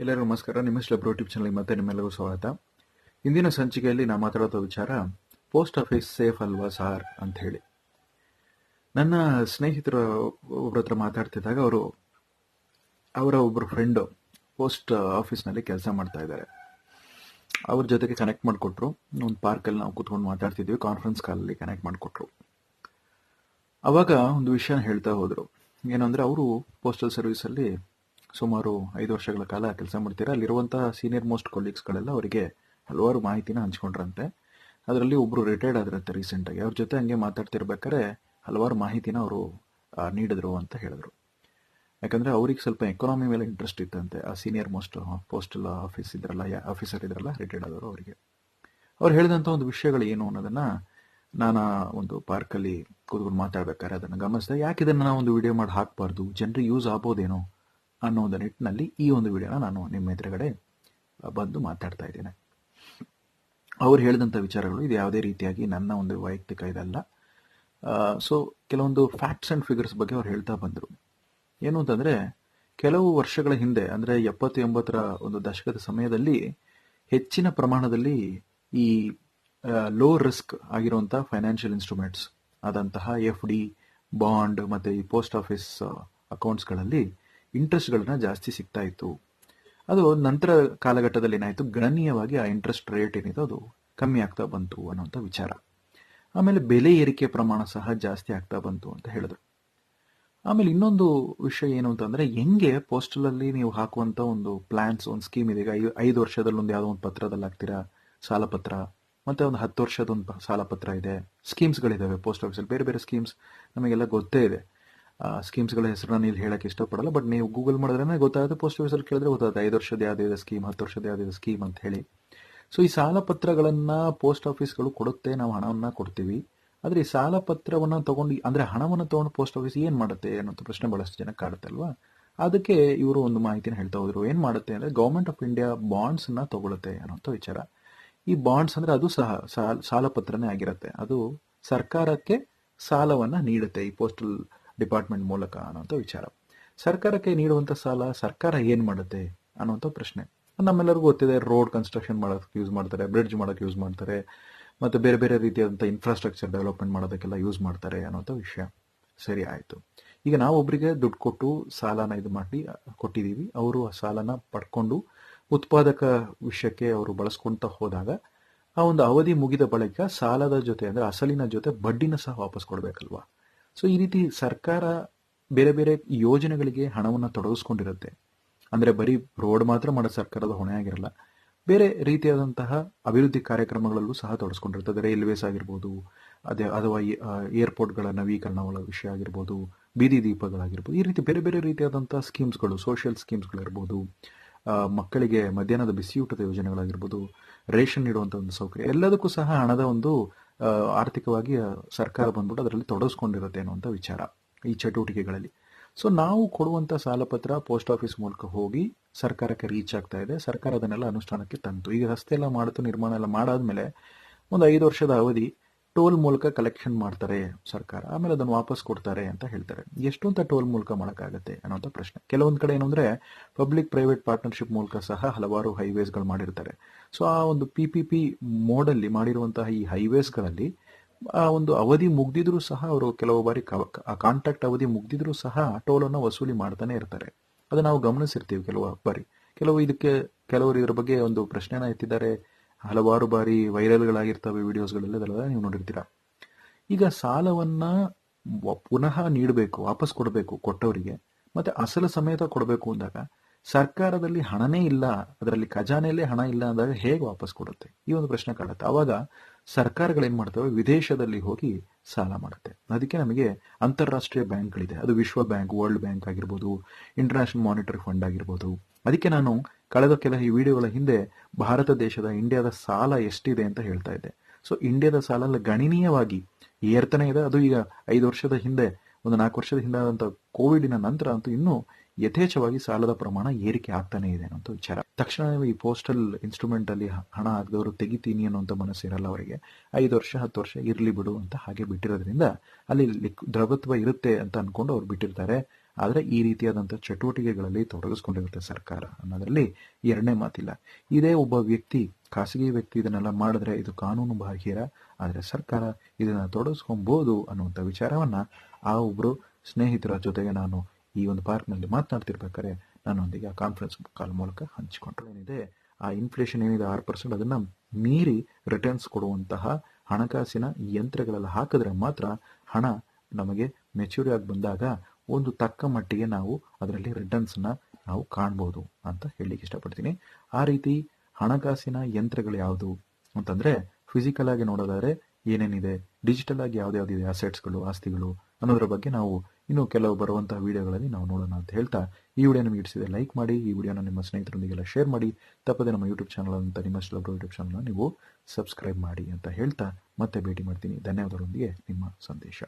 ಎಲ್ಲರಿಗೂ ನಮಸ್ಕಾರ. ನಿಮ್ಮ ಲೆಬ್ರೋ ಯೂಟ್ಯೂಬ್ ಚಾನಲ್ಗೆ ಮತ್ತೆ ನಿಮ್ಮೆಲ್ಲರಿಗೂ ಸ್ವಾಗತ. ಇಂದಿನ ಸಂಚಿಕೆಯಲ್ಲಿ ನಾ ಮಾತಾಡೋ ವಿಚಾರ ಪೋಸ್ಟ್ ಆಫೀಸ್ ಸೇಫ್ ಅಲ್ವಾ ಸಾರ್? ಅಂತ ಹೇಳಿ. ನನ್ನ ಸ್ನೇಹಿತರು ಒಬ್ಬರ ಹತ್ರ ಮಾತಾಡ್ತಿದ್ದಾಗ ಅವರು, ಅವರ ಒಬ್ಬರು ಫ್ರೆಂಡು ಪೋಸ್ಟ್ ಆಫೀಸ್ನಲ್ಲಿ ಕೆಲಸ ಮಾಡ್ತಾ ಇದ್ದಾರೆ. ಅವ್ರ ಜೊತೆಗೆ ಕನೆಕ್ಟ್ ಮಾಡಿಕೊಟ್ರು. ಒಂದು ಪಾರ್ಕಲ್ಲಿ ನಾವು ಕೂತ್ಕೊಂಡು ಮಾತಾಡ್ತಿದ್ವಿ. ಕಾನ್ಫರೆನ್ಸ್ ಕಾಲಲ್ಲಿ ಕನೆಕ್ಟ್ ಮಾಡಿಕೊಟ್ರು. ಅವಾಗ ಒಂದು ವಿಷಯನ ಹೇಳ್ತಾ ಹೋದರು. ಏನಂದರೆ, ಅವರು ಪೋಸ್ಟಲ್ ಸರ್ವಿಸಲ್ಲಿ ಸುಮಾರು ಐದು ವರ್ಷಗಳ ಕಾಲ ಕೆಲಸ ಮಾಡ್ತೀರಾ? ಅಲ್ಲಿರುವಂತಹ ಸೀನಿಯರ್ ಮೋಸ್ಟ್ ಕೊಲೀಗ್ಸ್ಗಳೆಲ್ಲ ಅವರಿಗೆ ಹಲವಾರು ಮಾಹಿತಿನ ಹಂಚ್ಕೊಂಡ್ರಂತೆ. ಅದರಲ್ಲಿ ಒಬ್ಬರು ರಿಟೈರ್ಡ್ ಆದ್ರಂತೆ ರೀಸೆಂಟಾಗಿ ಅವ್ರ ಜೊತೆ ಹಂಗೆ ಮಾತಾಡ್ತಿರ್ಬೇಕಾದ್ರೆ ಹಲವಾರು ಮಾಹಿತಿನ ಅವರು ನೀಡಿದ್ರು ಅಂತ ಹೇಳಿದ್ರು. ಯಾಕಂದ್ರೆ ಅವ್ರಿಗೆ ಸ್ವಲ್ಪ ಎಕಾನಮಿ ಮೇಲೆ ಇಂಟ್ರೆಸ್ಟ್ ಇತ್ತಂತೆ. ಆ ಸೀನಿಯರ್ ಮೋಸ್ಟ್ ಪೋಸ್ಟಲ್ ಆಫೀಸ್ ಇದ್ರಲ್ಲ ಆಫೀಸರ್ ಇದ್ರಲ್ಲ ರಿಟೈರ್ಡ್ ಆದವರು ಅವರಿಗೆ. ಅವ್ರು ಹೇಳಿದಂಥ ಒಂದು ವಿಷಯಗಳು ಏನು ಅನ್ನೋದನ್ನ ನಾನು ಒಂದು ಪಾರ್ಕಲ್ಲಿ ಕೂತ್ಕೊಂಡು ಮಾತಾಡ್ಬೇಕಾದ್ರೆ ಅದನ್ನು ಗಮನಿಸಿದೆ. ಯಾಕೆ ಇದನ್ನು ನಾವು ಒಂದು ವಿಡಿಯೋ ಮಾಡಿ ಹಾಕಬಾರ್ದು? ಜನರಿಗೆ ಯೂಸ್ ಆಗ್ಬೋದೇನೋ? ಅನ್ನೋದ ನಿಟ್ಟಿನಲ್ಲಿ ಈ ಒಂದು ವಿಡಿಯೋನ ನಾನು ನಿಮ್ಮ ಎದುರುಗಡೆ ಬಂದು ಮಾತಾಡ್ತಾ ಇದ್ದೇನೆ. ಅವ್ರು ಹೇಳಿದಂಥ ವಿಚಾರಗಳು ಇದು ಯಾವುದೇ ರೀತಿಯಾಗಿ ನನ್ನ ಒಂದು ವೈಯಕ್ತಿಕ ಇದಲ್ಲ. ಸೊ ಕೆಲವೊಂದು ಫ್ಯಾಕ್ಟ್ಸ್ ಆ್ಯಂಡ್ ಫಿಗರ್ಸ್ ಬಗ್ಗೆ ಅವ್ರು ಹೇಳ್ತಾ ಬಂದರು. ಏನು ಅಂತಂದರೆ, ಕೆಲವು ವರ್ಷಗಳ ಹಿಂದೆ, ಅಂದರೆ ಎಪ್ಪತ್ತು ಎಂಬತ್ತರ ಒಂದು ದಶಕದ ಸಮಯದಲ್ಲಿ ಹೆಚ್ಚಿನ ಪ್ರಮಾಣದಲ್ಲಿ ಈ ಲೋ ರಿಸ್ಕ್ ಆಗಿರುವಂಥ ಫೈನಾನ್ಷಿಯಲ್ ಇನ್ಸ್ಟ್ರೂಮೆಂಟ್ಸ್ ಆದಂತಹ ಎಫ್ ಡಿ ಬಾಂಡ್ ಮತ್ತು ಈ ಪೋಸ್ಟ್ ಆಫೀಸ್ ಅಕೌಂಟ್ಸ್ಗಳಲ್ಲಿ ಇಂಟ್ರೆಸ್ಟ್ಗಳನ್ನ ಜಾಸ್ತಿ ಸಿಗ್ತಾ ಇತ್ತು. ಅದು ನಂತರ ಕಾಲಘಟ್ಟದಲ್ಲಿ ಏನಾಯಿತು? ಗಣನೀಯವಾಗಿ ಆ ಇಂಟ್ರೆಸ್ಟ್ ರೇಟ್ ಏನಿದೆ ಅದು ಕಮ್ಮಿ ಆಗ್ತಾ ಬಂತು ಅನ್ನೋಂಥ ವಿಚಾರ. ಆಮೇಲೆ ಬೆಲೆ ಏರಿಕೆ ಪ್ರಮಾಣ ಸಹ ಜಾಸ್ತಿ ಆಗ್ತಾ ಬಂತು ಅಂತ ಹೇಳಿದ್ರು. ಆಮೇಲೆ ಇನ್ನೊಂದು ವಿಷಯ ಏನು ಅಂತಂದ್ರೆ ಹೆಂಗೆ ಪೋಸ್ಟಲಲ್ಲಿ ನೀವು ಹಾಕುವಂತ ಒಂದು ಪ್ಲಾನ್ಸ್ ಒಂದು ಸ್ಕೀಮ್ ಇದೆ ಈಗ ಐ- ಐದು ವರ್ಷದಲ್ಲಿ ಒಂದು ಯಾವುದೋ ಒಂದು ಪತ್ರದಲ್ಲಿ ಹಾಕ್ತೀರಾ? ಸಾಲ ಪತ್ರ. ಮತ್ತೆ ಒಂದು ಹತ್ತು ವರ್ಷದ ಒಂದು ಸಾಲ ಪತ್ರ ಇದೆ. ಸ್ಕೀಮ್ಸ್ಗಳಿದ್ದಾವೆ ಪೋಸ್ಟ್ ಆಫೀಸಲ್ಲಿ ಬೇರೆ ಬೇರೆ ಸ್ಕೀಮ್ಸ್ ನಮಗೆಲ್ಲ ಗೊತ್ತೇ ಇದೆ. ಸ್ಕೀಮ್ಸ್ಗಳ ಹೆಸರು ನಾನು ಇಲ್ಲಿ ಹೇಳಕ್ಕೆ ಇಷ್ಟಪಡಲ್ಲ ಬಟ್ ನೀವು ಗೂಗಲ್ ಮಾಡಿದ್ರೆ ಗೊತ್ತಾಗುತ್ತೆ ಪೋಸ್ಟ್ ಆಫೀಸಲ್ಲಿ ಕೇಳಿದ್ರೆ ಗೊತ್ತಾಗುತ್ತೆ. ಐದು ವರ್ಷದ ಯಾವುದಿದೆ ಸ್ಕೀಮ್ ಹತ್ತು ವರ್ಷದ ಯಾವುದಿದೆ ಸ್ಕೀಮ್ ಅಂತ ಹೇಳಿ. ಸೊ ಈ ಸಾಲ ಪತ್ರಗಳನ್ನು ಪೋಸ್ಟ್ ಆಫೀಸ್ಗಳು ಕೊಡುತ್ತೆ, ನಾವು ಹಣವನ್ನು ಕೊಡ್ತೀವಿ. ಆದರೆ ಈ ಸಾಲ ಪತ್ರವನ್ನು ತಗೊಂಡು, ಅಂದ್ರೆ ಹಣವನ್ನು ತಗೊಂಡು ಪೋಸ್ಟ್ ಆಫೀಸ್ ಏನು ಮಾಡುತ್ತೆ ಅನ್ನೋಂಥ ಪ್ರಶ್ನೆ ಬಹಳಷ್ಟು ಜನ ಕಾಡುತ್ತೆ ಅಲ್ವಾ? ಅದಕ್ಕೆ ಇವರು ಒಂದು ಮಾಹಿತಿನ ಹೇಳ್ತಾ ಹೋದರು. ಏನು ಮಾಡುತ್ತೆ ಅಂದ್ರೆ ಗೌರ್ಮೆಂಟ್ ಆಫ್ ಇಂಡಿಯಾ ಬಾಂಡ್ಸ್ನ ತಗೊಳುತ್ತೆ ಅನ್ನೋಂಥ ವಿಚಾರ. ಈ ಬಾಂಡ್ಸ್ ಅಂದ್ರೆ ಅದು ಸಹ, ಸಾಲ- ಸಾಲ ಪತ್ರನೇ ಆಗಿರುತ್ತೆ. ಅದು ಸರ್ಕಾರಕ್ಕೆ ಸಾಲವನ್ನ ನೀಡುತ್ತೆ. ಈ ಪೋಸ್ಟಲ್ ಡಿಪಾರ್ಟ್ಮೆಂಟ್ ಮೂಲಕ ಅನ್ನೋಂಥ ವಿಚಾರ. ಸರ್ಕಾರಕ್ಕೆ ನೀಡುವಂಥ ಸಾಲ ಸರ್ಕಾರ ಏನು ಮಾಡುತ್ತೆ ಅನ್ನೋಂಥ ಪ್ರಶ್ನೆ. ನಮ್ಮೆಲ್ಲರಿಗೂ ಗೊತ್ತಿದೆ, ರೋಡ್ ಕನ್ಸ್ಟ್ರಕ್ಷನ್ ಮಾಡೋಕ್ಕೆ ಯೂಸ್ ಮಾಡ್ತಾರೆ ಬ್ರಿಡ್ಜ್ ಮಾಡೋಕೆ ಯೂಸ್ ಮಾಡ್ತಾರೆ, ಮತ್ತು ಬೇರೆ ಬೇರೆ ರೀತಿಯಾದಂಥ ಇನ್ಫ್ರಾಸ್ಟ್ರಕ್ಚರ್ ಡೆವಲಪ್ಮೆಂಟ್ ಮಾಡೋದಕ್ಕೆಲ್ಲ ಯೂಸ್ ಮಾಡ್ತಾರೆ ಅನ್ನೋಂಥ ವಿಷಯ. ಸರಿ, ಆಯಿತು. ಈಗ ನಾವು ಒಬ್ಬರಿಗೆ ದುಡ್ಡು ಕೊಟ್ಟು ಸಾಲನ ಇದು ಮಾಡಿ, ಕೊಟ್ಟಿದ್ದೀವಿ. ಅವರು ಆ ಸಾಲನ ಪಡ್ಕೊಂಡು ಉತ್ಪಾದಕ ವಿಷಯಕ್ಕೆ ಅವರು ಬಳಸ್ಕೊಳ್ತಾ ಹೋದಾಗ ಆ ಒಂದು ಅವಧಿ ಮುಗಿದ ಬಳಿಕ ಸಾಲದ ಜೊತೆ ಅಂದರೆ ಅಸಲಿನ ಜೊತೆ ಬಡ್ಡಿನ ಸಹ ವಾಪಸ್ ಕೊಡ್ಬೇಕಲ್ವಾ? ಸೊ ಈ ರೀತಿ ಸರ್ಕಾರ ಬೇರೆ ಬೇರೆ ಯೋಜನೆಗಳಿಗೆ ಹಣವನ್ನು ತೊಡಗಿಸ್ಕೊಂಡಿರುತ್ತೆ. ಅಂದ್ರೆ ಬರೀ ರೋಡ್ ಮಾತ್ರ ಮಾಡೋ ಸರ್ಕಾರದ ಹೊಣೆ ಆಗಿರಲ್ಲ, ಬೇರೆ ರೀತಿಯಾದಂತಹ ಅಭಿವೃದ್ಧಿ ಕಾರ್ಯಕ್ರಮಗಳಲ್ಲೂ ಸಹ ತೊಡಸ್ಕೊಂಡಿರ್ತದೆ ರೈಲ್ವೇಸ್ ಆಗಿರ್ಬೋದು, ಅದೇ ಅಥವಾ ಏರ್ಪೋರ್ಟ್ಗಳ ನವೀಕರಣಗಳ ವಿಷಯ ಆಗಿರ್ಬೋದು, ಬೀದಿ ದೀಪಗಳಾಗಿರ್ಬೋದು, ಈ ರೀತಿ ಬೇರೆ ಬೇರೆ ರೀತಿಯಾದಂತಹ ಸ್ಕೀಮ್ಸ್ಗಳು ಸೋಷಿಯಲ್ ಸ್ಕೀಮ್ಸ್ಗಳಿರ್ಬೋದು ಮಕ್ಕಳಿಗೆ ಮಧ್ಯಾಹ್ನದ ಬಿಸಿಯೂಟದ ಯೋಜನೆಗಳಾಗಿರ್ಬೋದು, ರೇಷನ್ ನೀಡುವಂಥ ಒಂದು ಸೌಕರ್ಯ, ಎಲ್ಲದಕ್ಕೂ ಸಹ ಹಣದ ಒಂದು ಆರ್ಥಿಕವಾಗಿ ಸರ್ಕಾರ ಬಂದ್ಬಿಟ್ಟು ಅದರಲ್ಲಿ ತೊಡಗಿಸ್ಕೊಂಡಿರುತ್ತೆ ಅನ್ನುವಂಥ ವಿಚಾರ ಈ ಚಟುವಟಿಕೆಗಳಲ್ಲಿ. ಸೊ ನಾವು ಕೊಡುವಂತ ಸಾಲಪತ್ರ ಪೋಸ್ಟ್ ಆಫೀಸ್ ಮೂಲಕ ಹೋಗಿ ಸರ್ಕಾರಕ್ಕೆ ರೀಚ್ ಆಗ್ತಾ ಇದೆ. ಸರ್ಕಾರ ಅದನ್ನೆಲ್ಲ ಅನುಷ್ಠಾನಕ್ಕೆ ತಂತು. ಈಗ ರಸ್ತೆ ಎಲ್ಲ ಮಾಡ್ತು, ನಿರ್ಮಾಣ ಎಲ್ಲ ಮಾಡಾದ್ಮೇಲೆ ಒಂದು ಐದು ವರ್ಷದ ಅವಧಿ ಟೋಲ್ ಮೂಲಕ ಕಲೆಕ್ಷನ್ ಮಾಡ್ತಾರೆ ಸರ್ಕಾರ, ಆಮೇಲೆ ಅದನ್ನು ವಾಪಸ್ ಕೊಡ್ತಾರೆ ಅಂತ ಹೇಳ್ತಾರೆ. ಎಷ್ಟು ಅಂತ ಟೋಲ್ ಮೂಲಕ ಮಾಡೋಕ್ಕಾಗತ್ತೆ ಅನ್ನೋಂಥ ಪ್ರಶ್ನೆ. ಕೆಲವೊಂದು ಕಡೆ ಏನಂದ್ರೆ ಪಬ್ಲಿಕ್ ಪ್ರೈವೇಟ್ ಪಾರ್ಟ್ನರ್ಶಿಪ್ ಮೂಲಕ ಸಹ ಹಲವಾರು ಹೈವೇಸ್ಗಳು ಮಾಡಿರ್ತಾರೆ. ಸೊ ಆ ಒಂದು ಪಿ ಪಿ ಪಿ ಮೋಡಲ್ಲಿ ಮಾಡಿರುವಂತಹ ಈ ಹೈವೇಸ್ಗಳಲ್ಲಿ ಆ ಒಂದು ಅವಧಿ ಮುಗ್ದಿದ್ರು ಸಹ ಅವರು ಕೆಲವು ಬಾರಿ ಕಾಂಟ್ಯಾಕ್ಟ್ ಅವಧಿ ಮುಗ್ದಿದ್ರು ಸಹ ಟೋಲನ್ನು ವಸೂಲಿ ಮಾಡ್ತಾನೆ ಇರ್ತಾರೆ. ಅದು ನಾವು ಗಮನಿಸಿರ್ತೀವಿ ಕೆಲವು ಬಾರಿ. ಕೆಲವು ಇದಕ್ಕೆ, ಕೆಲವರು ಇದ್ರ ಬಗ್ಗೆ ಒಂದು ಪ್ರಶ್ನೆನ ಎತ್ತಿದ್ದಾರೆ. ಹಲವಾರು ಬಾರಿ ವೈರಲ್ಗಳಾಗಿರ್ತವೆ ವಿಡಿಯೋಸ್ಗಳೆಲ್ಲ ನೀವು ನೋಡಿರ್ತೀರಾ. ಈಗ ಸಾಲವನ್ನ ಪುನಃ ನೀಡಬೇಕು, ವಾಪಸ್ ಕೊಡಬೇಕು ಕೊಟ್ಟವರಿಗೆ, ಮತ್ತೆ ಅಸಲು ಸಮೇತ ಕೊಡಬೇಕು ಅಂದಾಗ ಸರ್ಕಾರದಲ್ಲಿ ಹಣನೇ ಇಲ್ಲ, ಅದರಲ್ಲಿ ಖಜಾನೆಯಲ್ಲೇ ಹಣ ಇಲ್ಲ ಅಂದಾಗ ಹೇಗೆ ವಾಪಸ್ ಕೊಡುತ್ತೆ? ಈ ಒಂದು ಪ್ರಶ್ನೆ ಕಾಡುತ್ತೆ. ಅವಾಗ ಸರ್ಕಾರಗಳೇನ್ ಮಾಡ್ತವೆ? ವಿದೇಶದಲ್ಲಿ ಹೋಗಿ ಸಾಲ ಮಾಡುತ್ತೆ. ಅದಕ್ಕೆ ನಮಗೆ ಅಂತಾರಾಷ್ಟ್ರೀಯ ಬ್ಯಾಂಕ್ಗಳಿದೆ. ಅದು ವಿಶ್ವ ಬ್ಯಾಂಕ್, ವರ್ಲ್ಡ್ ಬ್ಯಾಂಕ್ ಆಗಿರ್ಬೋದು, ಇಂಟರ್ನ್ಯಾಷನಲ್ ಮಾನಿಟರಿ ಫಂಡ್ ಆಗಿರ್ಬೋದು. ಅದಕ್ಕೆ ನಾನು ಕಳೆದ ಕೆಲ ಈ ವಿಡಿಯೋಗಳ ಹಿಂದೆ ಭಾರತ ದೇಶದ ಇಂಡಿಯಾದ ಸಾಲ ಎಷ್ಟಿದೆ ಅಂತ ಹೇಳ್ತಾ ಇದ್ದೆ. ಸೊ ಇಂಡಿಯಾದ ಸಾಲ ಎಲ್ಲ ಗಣನೀಯವಾಗಿ ಏರ್ತಾನೆ ಇದೆ. ಅದು ಈಗ ಐದು ವರ್ಷದ ಹಿಂದೆ, ಒಂದು ನಾಲ್ಕು ವರ್ಷದ ಹಿಂದೆ ಆದಂತ ಕೋವಿಡಿನ ನಂತರ ಅಂತೂ ಇನ್ನೂ ಯಥೇಚ್ಛವಾಗಿ ಸಾಲದ ಪ್ರಮಾಣ ಏರಿಕೆ ಆಗ್ತಾನೆ ಇದೆ ಅನ್ನೋ ವಿಚಾರ. ತಕ್ಷಣ ಈ ಪೋಸ್ಟಲ್ ಇನ್ಸ್ಟ್ರೂಮೆಂಟ್ ಅಲ್ಲಿ ಹಣ ಹಾಕಿದವರು ತೆಗಿತೀನಿ ಅನ್ನೋಂಥ ಮನಸ್ಸು ಇರಲ್ಲ ಅವರಿಗೆ. ಐದು ವರ್ಷ, ಹತ್ತು ವರ್ಷ ಇರಲಿ ಬಿಡು ಅಂತ ಹಾಗೆ ಬಿಟ್ಟಿರೋದ್ರಿಂದ ಅಲ್ಲಿ ದ್ರವತ್ವ ಇರುತ್ತೆ ಅಂತ ಅನ್ಕೊಂಡು ಅವ್ರು ಬಿಟ್ಟಿರ್ತಾರೆ. ಆದರೆ ಈ ರೀತಿಯಾದಂಥ ಚಟುವಟಿಕೆಗಳಲ್ಲಿ ತೊಡಗಿಸ್ಕೊಂಡಿರುತ್ತೆ ಸರ್ಕಾರ ಅನ್ನೋದರಲ್ಲಿ ಎರಡನೇ ಮಾತಿಲ್ಲ. ಇದೇ ಒಬ್ಬ ವ್ಯಕ್ತಿ, ಖಾಸಗಿ ವ್ಯಕ್ತಿ ಇದನ್ನೆಲ್ಲ ಮಾಡಿದ್ರೆ ಇದು ಕಾನೂನು ಬಾಹಿರ, ಆದರೆ ಸರ್ಕಾರ ಇದನ್ನು ತೊಡಗಿಸ್ಕೊಬೋದು ಅನ್ನುವಂಥ ವಿಚಾರವನ್ನು ಆ ಒಬ್ಬರು ಸ್ನೇಹಿತರ ಜೊತೆಗೆ ನಾನು ಈ ಒಂದು ಪಾರ್ಕ್ನಲ್ಲಿ ಮಾತನಾಡ್ತಿರ್ಬೇಕಾದ್ರೆ ನನ್ನೊಂದಿಗೆ ಆ ಕಾನ್ಫರೆನ್ಸ್ ಕಾಲ್ ಮೂಲಕ ಹಂಚಿಕೊಂಡ್ರು. ಏನಿದೆ, ಆ ಇನ್ಫ್ಲೇಷನ್ ಏನಿದೆ, ಆರು ಪರ್ಸೆಂಟ್ ಅದನ್ನು ಮೀರಿ ರಿಟರ್ನ್ಸ್ ಕೊಡುವಂತಹ ಹಣಕಾಸಿನ ಯಂತ್ರಗಳೆಲ್ಲ ಹಾಕಿದ್ರೆ ಮಾತ್ರ ಹಣ ನಮಗೆ ಮೆಚೂರಿ ಆಗಿ ಬಂದಾಗ ಒಂದು ತಕ್ಕ ಮಟ್ಟಿಗೆ ನಾವು ಅದರಲ್ಲಿ ರಿಟರ್ನ್ಸ್ನ ನಾವು ಕಾಣ್ಬೋದು ಅಂತ ಹೇಳಲಿಕ್ಕೆ ಇಷ್ಟಪಡ್ತೀನಿ. ಆ ರೀತಿ ಹಣಕಾಸಿನ ಯಂತ್ರಗಳು ಯಾವುದು ಅಂತಂದರೆ ಫಿಸಿಕಲ್ ಆಗಿ ನೋಡೋದಾದ್ರೆ ಏನೇನಿದೆ? ಡಿಜಿಟಲ್ ಆಗಿ ಯಾವ್ದ್ಯಾವ್ದಿದೆ ಅಸೆಟ್ಸ್ಗಳು ಆಸ್ತಿಗಳು ಅನ್ನೋದ್ರ ಬಗ್ಗೆ ನಾವು ಇನ್ನು ಕೆಲವು ಬರುವಂತಹ ವಿಡಿಯೋಗಳಲ್ಲಿ ನಾವು ನೋಡೋಣ ಅಂತ ಹೇಳ್ತಾ ಈ ವಿಡಿಯೋ ನಿಮಗೆ ಇಡಿಸಿದೆ ಲೈಕ್ ಮಾಡಿ, ಈ ವಿಡಿಯೋನ ನಿಮ್ಮ ಸ್ನೇಹಿತರೊಂದಿಗೆಲ್ಲ ಶೇರ್ ಮಾಡಿ, ತಪ್ಪದೆ ನಮ್ಮ ಯೂಟ್ಯೂಬ್ ಚಾನಲ್ ಅಂತ ನಿಮ್ಮ ಸ್ಲಬ್ರೋ ಯೂಟ್ಯೂಬ್ ಚಾನಲ್ನ ನೀವು ಸಬ್ಸ್ಕ್ರೈಬ್ ಮಾಡಿ ಅಂತ ಹೇಳ್ತಾ ಮತ್ತೆ ಭೇಟಿ ಮಾಡ್ತೀನಿ. ಧನ್ಯವಾದಗಳೊಂದಿಗೆ ನಿಮ್ಮ ಸಂದೇಶ.